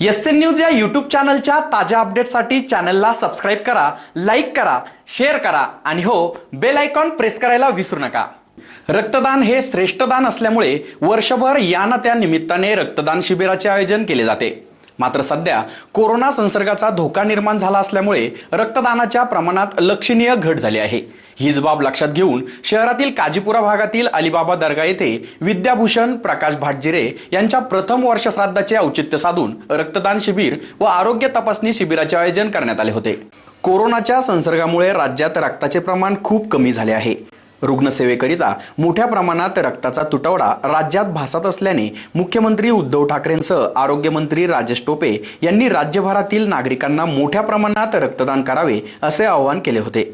S N news या YouTube चॅनलच्या ताज्या अपडेटसाठी चॅनलला सबस्क्राईब करा लाईक करा शेअर करा आणि हो बेल आयकॉन प्रेस करायला विसरू नका. रक्तदान हे श्रेष्ठ दान असल्यामुळे वर्षभर या ना त्या निमित्ताने रक्तदान शिबिराचे आयोजन केले जाते. मात्र सध्या कोरोना संसर्गाचा धोका निर्माण झाला असल्यामुळे रक्तदानाच्या प्रमाणात लक्षणीय घट झाली आहे. हीच बाब लक्षात घेऊन शहरातील काजीपुरा भागातील अलिबाबा दर्गा येथे विद्याभूषण प्रकाश भाटजिरे यांच्या प्रथम वर्ष श्राद्धाचे औचित्य साधून रक्तदान शिबिर व आरोग्य तपासणी शिबिराचे आयोजन करण्यात आले होते. कोरोनाच्या संसर्गामुळे राज्यात रक्ताचे प्रमाण खूप कमी झाले आहे. रुग्णसेवेकरिता मोठ्या प्रमाणात रक्ताचा तुटवडा राज्यात भासत असल्याने मुख्यमंत्री उद्धव ठाकरेंसह आरोग्यमंत्री राजेश टोपे यांनी राज्यभरातील नागरिकांना मोठ्या प्रमाणात रक्तदान करावे असे आवाहन केले होते.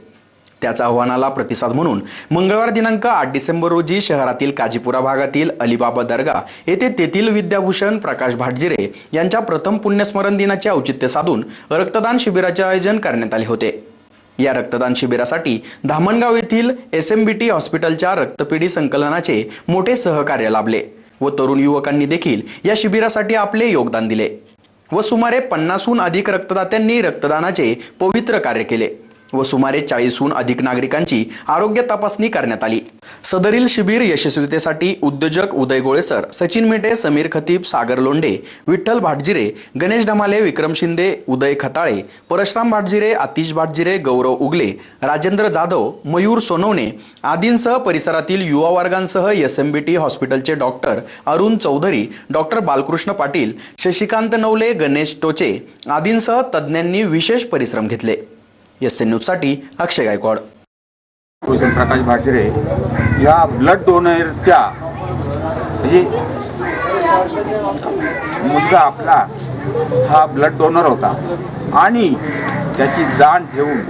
त्याच आव्हानाला प्रतिसाद म्हणून मंगळवार दिनांक आठ डिसेंबर रोजी शहरातील काजीपुरा भागातील अलिबाबा दर्गा येथे तेथील विद्याभूषण प्रकाश भाटजिरे यांच्या प्रथम पुण्यस्मरण दिनाचे औचित्य साधून रक्तदान शिबिराचे आयोजन करण्यात आले होते. या रक्तदान शिबिरासाठी धामणगाव येथील एस एम बी टी हॉस्पिटलच्या रक्तपेढी संकलनाचे मोठे सहकार्य लाभले व तरुण युवकांनी देखील या शिबिरासाठी आपले योगदान दिले व सुमारे पन्नासहून अधिक रक्तदात्यांनी रक्तदानाचे पवित्र कार्य केले. व सुमारे चाळीसहून अधिक नागरिकांची आरोग्य तपासणी करण्यात आली. सदरील शिबिर यशस्वीतेसाठी उद्योजक उदय गोळेसर सचिन मेटे समीर खतीब सागर लोंढे विठ्ठल भाटजिरे गणेश ढमाले विक्रम शिंदे उदय खताळे परशुराम भाटजिरे आतिश भाटजिरे गौरव उगले राजेंद्र जाधव मयूर सोनवणे आदींसह परिसरातील युवा वर्गांसह एस एम बी टी हॉस्पिटलचे डॉक्टर अरुण चौधरी डॉक्टर बालकृष्ण पाटील शशिकांत नवले गणेश टोचे आदींसह तज्ज्ञांनी विशेष परिश्रम घेतले. एस एन न्यूजसाठी अक्षय गायकवाड. भूषण प्रकाश भाजरे या ब्लड डोनरच्या म्हणजे मुलगा आपला हा ब्लड डोनर होता. आणि त्याची जाण ठेवून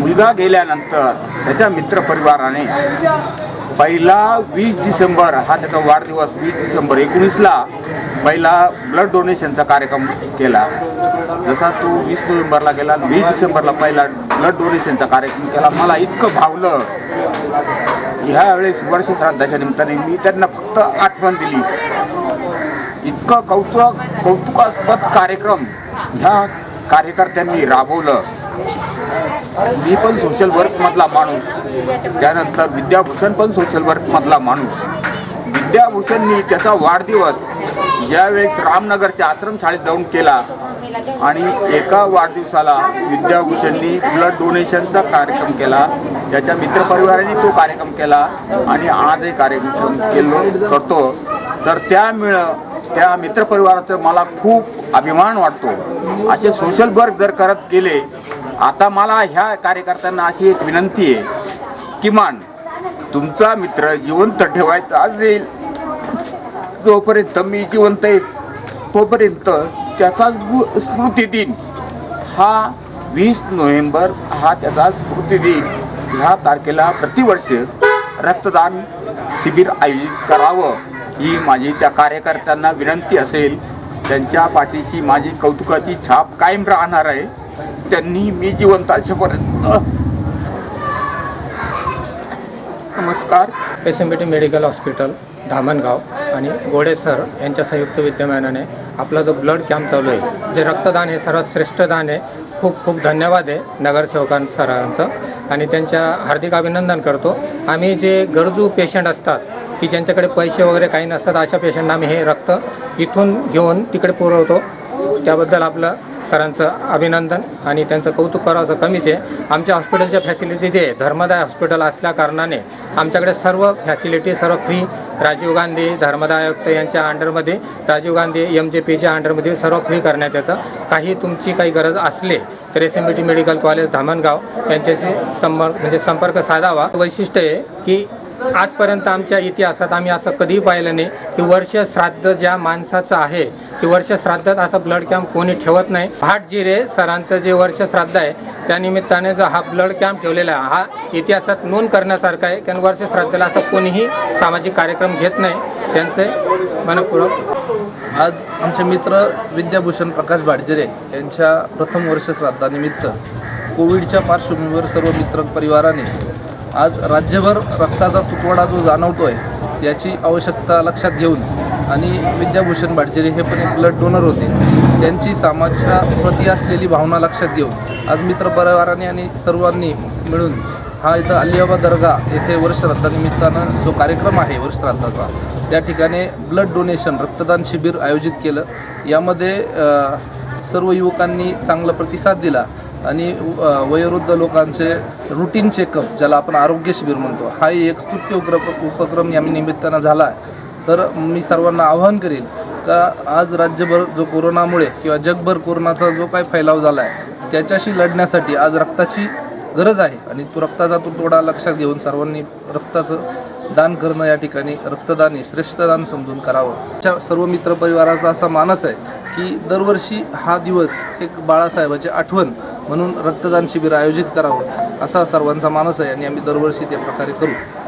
मुलगा गेल्यानंतर त्याच्या मित्रपरिवाराने पहिला वीस डिसेंबर हा त्याचा वाढदिवस वीस डिसेंबर एकोणीसला पहिला ब्लड डोनेशनचा कार्यक्रम केला. जसा तो वीस नोव्हेंबरला गेला वीस डिसेंबरला पहिला ब्लड डोनेशनचा कार्यक्रम केला. मला इतकं भावलं. ह्या वेळेस वर्षश्राद्धाच्या निमित्ताने मी त्यांना फक्त आठवण दिली. इतकं कौतुक कौतुकास्पद कार्यक्रम ह्या कार्यकर्त्यांनी राबवलं. मी पण सोशल वर्कमधला माणूस. त्यानंतर विद्याभूषण पण सोशल वर्कमधला माणूस. विद्याभूषणनी त्याचा वाढदिवस ज्यावेळेस रामनगरच्या आश्रमशाळेत जाऊन केला. आणि एका वाढदिवसाला विद्याभूषणनी ब्लड डोनेशनचा कार्यक्रम केला. त्याच्या मित्रपरिवाराने तो कार्यक्रम केला आणि आजही कार्यक्रम केलो करतो. तर त्यामुळं त्या मित्रपरिवाराचं मला खूप अभिमान वाटतो. असे सोशल वर्क जर करत गेले आता मला ह्या कार्यकर्त्यांना अशी एक विनंती आहे. किमान तुमचा मित्र जिवंत ठेवायचा असेल जोपर्यंत मी जिवंत आहे तोपर्यंत त्याचा स्मृतिदिन दिन हा वीस नोव्हेंबर हा त्याचा स्मृतिदिन ह्या तारखेला प्रतिवर्ष रक्तदान शिबिर आयोजित करावं. ही माझी त्या कार्यकर्त्यांना विनंती असेल. त्यांच्या पाठीशी माझी कौतुकाची छाप कायम राहणार आहे. त्यांनी मी जिवंत असेपर्यंत नमस्कार. S M T medical hospital Dhamangaon. आणि गोडे सर यांच्या संयुक्त विद्यमानाने आपला जो ब्लड कॅम्प चालू आहे जे रक्तदान हे सर्वात श्रेष्ठ दान आहे खूप खूप धन्यवाद आहे नगरसेवकां सरांचं. आणि त्यांच्या हार्दिक अभिनंदन करतो. आम्ही जे गरजू पेशंट असतात की ज्यांच्याकडे पैसे वगैरे काही नसतात अशा पेशंटना आम्ही हे रक्त इथून घेऊन तिकडे पुरवतो. त्याबद्दल आपलं सरांचं अभिनंदन आणि त्यांचं कौतुक करावं कमीच आहे. आमच्या हॉस्पिटलच्या फॅसिलिटी जे धर्मदाय हॉस्पिटल असल्या कारणाने आमच्याकडे सर्व फॅसिलिटी सर्व फ्री राजीव गांधी धर्मदाय आयुक्त यांच्या अंडरमध्ये राजीव गांधी एम जे पीच्या अंडरमध्ये सर्व फ्री करण्यात येतं. काही तुमची काही गरज असले तर S M B T medical college Dhamangaon यांच्याशी संपर्क म्हणजे संपर्क साधावा. वैशिष्ट्य आहे की आजपर्यंत आमच्या इतिहासात आम्ही असं कधीही पाहिलं नाही की वर्ष श्राद्ध ज्या माणसाचं आहे की वर्ष श्राद्धात असा ब्लड कॅम्प कोणी ठेवत नाही. भाटजिरे सरांचं जे वर्ष श्राद्ध आहे त्या निमित्ताने जो हा ब्लड कॅम्प ठेवलेला आहे हा इतिहासात नोंद करण्यासारखा आहे कारण वर्ष श्राद्धाला असा कोणीही सामाजिक कार्यक्रम घेत नाही. त्यांचे मनपूर्वक आज आमचे मित्र विद्याभूषण प्रकाश भाटजिरे यांच्या प्रथम वर्ष श्राद्धानिमित्त कोविडच्या पार्श्वभूमीवर सर्व मित्र परिवाराने आज राज्यभर रक्ताचा तुटवडा जो जाणवतो आहे याची आवश्यकता लक्षात घेऊन आणि विद्याभूषण भाटजेरी हे पण एक ब्लड डोनर होते त्यांची समाजाप्रती असलेली भावना लक्षात घेऊन आज मित्र परिवाराने आणि सर्वांनी मिळून हा इथं अलिबाबा दर्गा येथे वर्षश्राद्धानिमित्तानं जो कार्यक्रम आहे वर्षश्राद्धाचा त्या ठिकाणी ब्लड डोनेशन रक्तदान शिबिर आयोजित केलं. यामध्ये सर्व युवकांनी चांगला प्रतिसाद दिला. आणि वयोवृद्ध लोकांचे रुटीन चेकअप ज्याला आपण आरोग्य शिबिर म्हणतो हा एक स्तुत्य उपक्रम उपक्रम या निमित्तानं झाला आहे. तर मी सर्वांना आवाहन करेन का आज राज्यभर जो कोरोनामुळे किंवा जगभर कोरोनाचा जो काही फैलाव झाला आहे त्याच्याशी लढण्यासाठी आज रक्ताची गरज आहे. आणि तो रक्ताचा तुटवडा लक्षात घेऊन सर्वांनी रक्ताचं दान करणं या ठिकाणी रक्तदान हे श्रेष्ठ दान समजून करावं. च्या सर्व मित्रपरिवाराचा असा मानस आहे की दरवर्षी हा दिवस एक बाळासाहेबाची आठवण म्हणून रक्तदान शिबिर आयोजित करावं असा सर्वांचा मानस आहे आणि आम्ही दरवर्षी त्या प्रकारे करू.